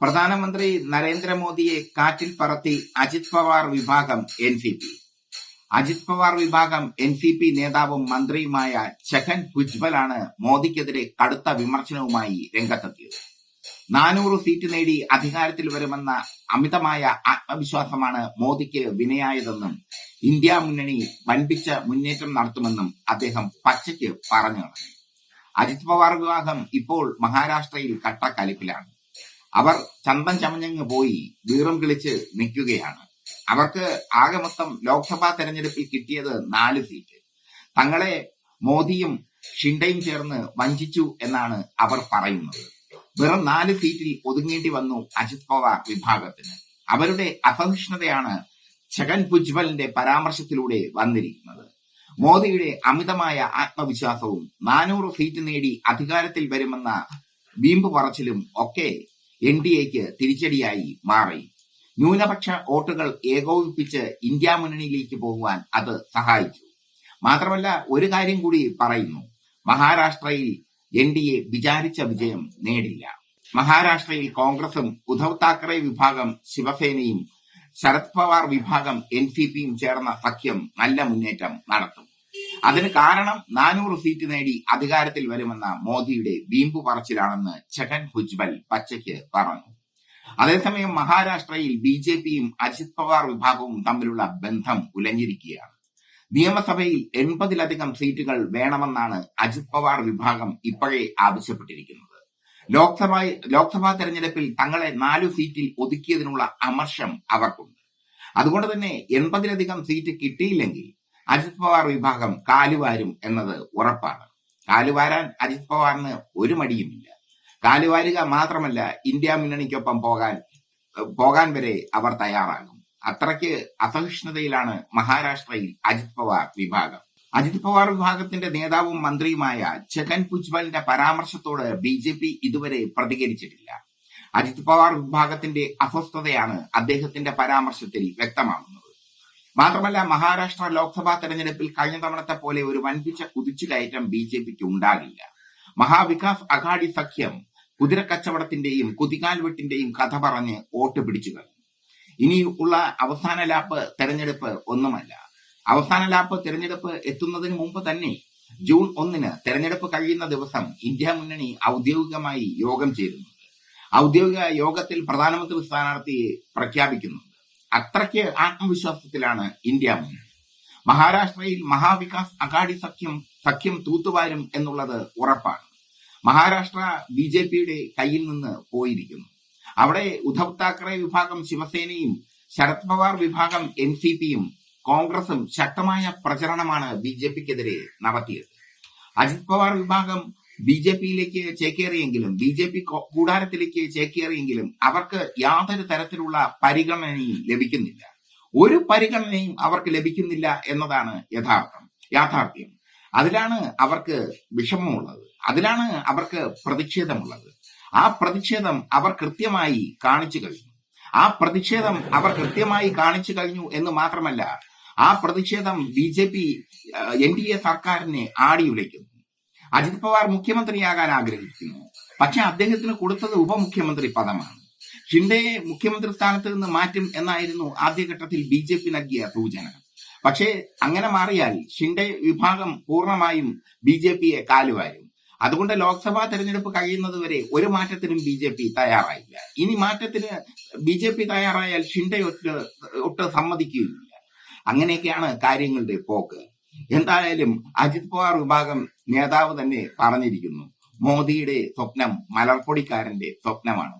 പ്രധാനമന്ത്രി നരേന്ദ്രമോദിയെ കാറ്റിൽ പറത്തി അജിത് പവാർ വിഭാഗം N C P Ajit Pawar വിഭാഗം എൻ സി പി നേതാവും മന്ത്രിയുമായ ഛഗൻ ഭുജ്ബലാണ് മോദിക്കെതിരെ കടുത്ത വിമർശനവുമായി രംഗത്തെത്തിയത്. നാനൂറ് സീറ്റ് നേടി അധികാരത്തിൽ വരുമെന്ന അമിതമായ ആത്മവിശ്വാസമാണ് മോദിക്ക് വിനയായതെന്നും ഇന്ത്യ മുന്നണി വൻപിച്ച മുന്നേറ്റം നടത്തുമെന്നും അദ്ദേഹം പച്ചയ്ക്ക് പറഞ്ഞു അജിത് പവാർ വിഭാഗം ഇപ്പോൾ മഹാരാഷ്ട്രയിൽ കട്ടക്കലിപ്പിലാണ്. അവർ ചന്തം ചമഞ്ഞങ്ങ് പോയി വീറും കിളിച്ച് നിൽക്കുകയാണ്. അവർക്ക് ആകെ മൊത്തം ലോക്സഭാ തെരഞ്ഞെടുപ്പിൽ കിട്ടിയത് നാല് സീറ്റ്. തങ്ങളെ മോദിയും ഷിൻഡയും ചേർന്ന് വഞ്ചിച്ചു എന്നാണ് അവർ പറയുന്നത്. വെറും നാല് സീറ്റിൽ ഒതുങ്ങേണ്ടി വന്നു അജിത് പവാർ വിഭാഗത്തിന്. അവരുടെ അസഹിഷ്ണുതയാണ് ഛഗൻ ഭുജ്ബലിന്റെ പരാമർശത്തിലൂടെ വന്നിരിക്കുന്നത്. മോദിയുടെ അമിതമായ ആത്മവിശ്വാസവും നാനൂറ് സീറ്റ് നേടി അധികാരത്തിൽ വരുമെന്ന വീമ്പ് പറച്ചിലും ഒക്കെ എൻ ഡി എക്ക് തിരിച്ചടിയായി മാറി. ന്യൂനപക്ഷ വോട്ടുകൾ ഏകോപിപ്പിച്ച് ഇന്ത്യ മുന്നണിയിലേക്ക് പോകുവാൻ അത് സഹായിച്ചു. മാത്രമല്ല ഒരു കാര്യം കൂടി പറയുന്നു. മഹാരാഷ്ട്രയിൽ എൻ ഡി എ വിചാരിച്ച വിജയം നേടില്ല. മഹാരാഷ്ട്രയിൽ കോൺഗ്രസും ഉദ്ധവ് താക്കറെ വിഭാഗം ശിവസേനയും ശരത് പവാർ വിഭാഗം എൻ സി പിയും ചേർന്ന സഖ്യം നല്ല മുന്നേറ്റം നടത്തും. അതിന് കാരണം നാനൂറ് സീറ്റ് നേടി അധികാരത്തിൽ വരുമെന്ന മോദിയുടെ വീമ്പു പറച്ചിലാണെന്ന് ഛഗൻ ഭുജ്ബൽ പച്ചയ്ക്ക് പറഞ്ഞു. അതേസമയം മഹാരാഷ്ട്രയിൽ ബി ജെ പിയും അജിത് പവാർ വിഭാഗവും തമ്മിലുള്ള ബന്ധം ഉലഞ്ഞിരിക്കുകയാണ്. നിയമസഭയിൽ എൺപതിലധികം സീറ്റുകൾ വേണമെന്നാണ് അജിത് പവാർ വിഭാഗം ഇപ്പോഴേ ആവശ്യപ്പെട്ടിരിക്കുന്നത്. ലോക്സഭ ലോക്സഭാ തെരഞ്ഞെടുപ്പിൽ തങ്ങളെ നാലു സീറ്റിൽ ഒതുക്കിയതിനുള്ള അമർഷം അവർക്കുണ്ട്. അതുകൊണ്ട് തന്നെ എൺപതിലധികം സീറ്റ് കിട്ടിയില്ലെങ്കിൽ അജിത് പവാർ വിഭാഗം കാലുവാരും എന്നത് ഉറപ്പാണ്. കാലുവാരാൻ അജിത് പവാറിന് ഒരു മടിയുമില്ല. കാലുവാരുക മാത്രമല്ല ഇന്ത്യ മുന്നണിക്കൊപ്പം പോകാൻ പോകാൻ വരെ അവർ തയ്യാറാകും. അത്രയ്ക്ക് അസഹിഷ്ണുതയിലാണ് മഹാരാഷ്ട്രയിൽ അജിത് പവാർ വിഭാഗം. അജിത് പവാർ വിഭാഗത്തിന്റെ നേതാവും മന്ത്രിയുമായ ഛഗൻ ഭുജ്ബലിന്റെ പരാമർശത്തോട് ബി ജെ പി ഇതുവരെ പ്രതികരിച്ചിട്ടില്ല. അജിത് പവാർ വിഭാഗത്തിന്റെ അസ്വസ്ഥതയാണ് അദ്ദേഹത്തിന്റെ പരാമർശത്തിൽ വ്യക്തമാകുന്നത്. മാത്രമല്ല മഹാരാഷ്ട്ര ലോക്സഭാ തെരഞ്ഞെടുപ്പിൽ കഴിഞ്ഞ തവണത്തെ പോലെ ഒരു വൻപിച്ച കുതിച്ചുകയറ്റം ബി ജെ പിക്ക് ഉണ്ടാകില്ല. മഹാവികാസ് അഘാടി സഖ്യം കുതിരക്കച്ചവടത്തിന്റെയും കുതികാൽവെട്ടിന്റെയും കഥ പറഞ്ഞ് വോട്ട് പിടിച്ചു കഴിഞ്ഞു ഇനി ഉള്ള അവസാന ലാപ്പ് തെരഞ്ഞെടുപ്പ് ഒന്നുമല്ല. അവസാന ലാപ്പ് തെരഞ്ഞെടുപ്പ് എത്തുന്നതിന് മുമ്പ് തന്നെ ജൂൺ ഒന്നിന് തെരഞ്ഞെടുപ്പ് കഴിയുന്ന ദിവസം ഇന്ത്യ മുന്നണി ഔദ്യോഗികമായി യോഗം ചേരുന്നുണ്ട്. ഔദ്യോഗിക യോഗത്തിൽ പ്രധാനമന്ത്രി സ്ഥാനാർത്ഥിയെ പ്രഖ്യാപിക്കുന്നുണ്ട്. അത്രയ്ക്ക് ആത്മവിശ്വാസത്തിലാണ് ഇന്ത്യ. മഹാരാഷ്ട്രയിൽ മഹാവികാസ് അഘാടി സഖ്യം സഖ്യം തൂത്തുവാരും എന്നുള്ളത് ഉറപ്പാണ്. മഹാരാഷ്ട്ര ബി ജെ പിയുടെ കയ്യിൽ നിന്ന് പോയിരിക്കുന്നു. അവിടെ ഉദ്ധവ് താക്കറെ വിഭാഗം ശിവസേനയും ശരത് പവാർ വിഭാഗം എൻ സി പിയും കോൺഗ്രസും ശക്തമായ പ്രചരണമാണ് ബി ജെ പിക്കെതിരെ നടത്തിയത്. അജിത് പവാർ വിഭാഗം ബി ജെ പിയിലേക്ക് ചേക്കേറിയെങ്കിലും ബി ജെ പി കൂടാരത്തിലേക്ക് ചേക്കേറിയെങ്കിലും അവർക്ക് യാതൊരു തരത്തിലുള്ള പരിഗണനയും ലഭിക്കുന്നില്ല. ഒരു പരിഗണനയും അവർക്ക് ലഭിക്കുന്നില്ല എന്നതാണ് യഥാർത്ഥം യാഥാർത്ഥ്യം. അതിലാണ് അവർക്ക് വിഷമമുള്ളത്. അതിലാണ് അവർക്ക് പ്രതിഷേധമുള്ളത്. ആ പ്രതിഷേധം അവർ കൃത്യമായി കാണിച്ചു കഴിഞ്ഞു. ആ പ്രതിഷേധം അവർ കൃത്യമായി കാണിച്ചു കഴിഞ്ഞു എന്ന് മാത്രമല്ല ആ പ്രതിഷേധം B J P N D A സർക്കാരിനെ ആടിയുലയ്ക്കുന്നു. അജിത് പവാർ മുഖ്യമന്ത്രിയാകാൻ ആഗ്രഹിക്കുന്നു. പക്ഷെ അദ്ദേഹത്തിന് കൊടുത്തത് ഉപമുഖ്യമന്ത്രി പദമാണ്. ഷിൻഡയെ മുഖ്യമന്ത്രി സ്ഥാനത്ത് നിന്ന് മാറ്റും എന്നായിരുന്നു ആദ്യഘട്ടത്തിൽ ബി ജെ പി നൽകിയ സൂചന. പക്ഷേ അങ്ങനെ മാറിയാൽ ഷിൻഡെ വിഭാഗം പൂർണമായും ബി ജെ പിയെ കാലുവാരും. അതുകൊണ്ട് ലോക്സഭാ തെരഞ്ഞെടുപ്പ് കഴിയുന്നത് വരെ ഒരു മാറ്റത്തിനും ബി ജെ പി തയ്യാറായില്ല. ഇനി മാറ്റത്തിന് ബി ജെ പി തയ്യാറായാൽ ഷിൻഡെ ഒട്ട് ഒട്ട് സമ്മതിക്കുകയില്ല. അങ്ങനെയൊക്കെയാണ് കാര്യങ്ങളുടെ പോക്ക്. എന്തായാലും അജിത് പവാർ വിഭാഗം നേതാവ് തന്നെ പറഞ്ഞിരിക്കുന്നു. മോദിയുടെ സ്വപ്നം മലർപ്പൊടിക്കാരന്റെ സ്വപ്നമാണ്.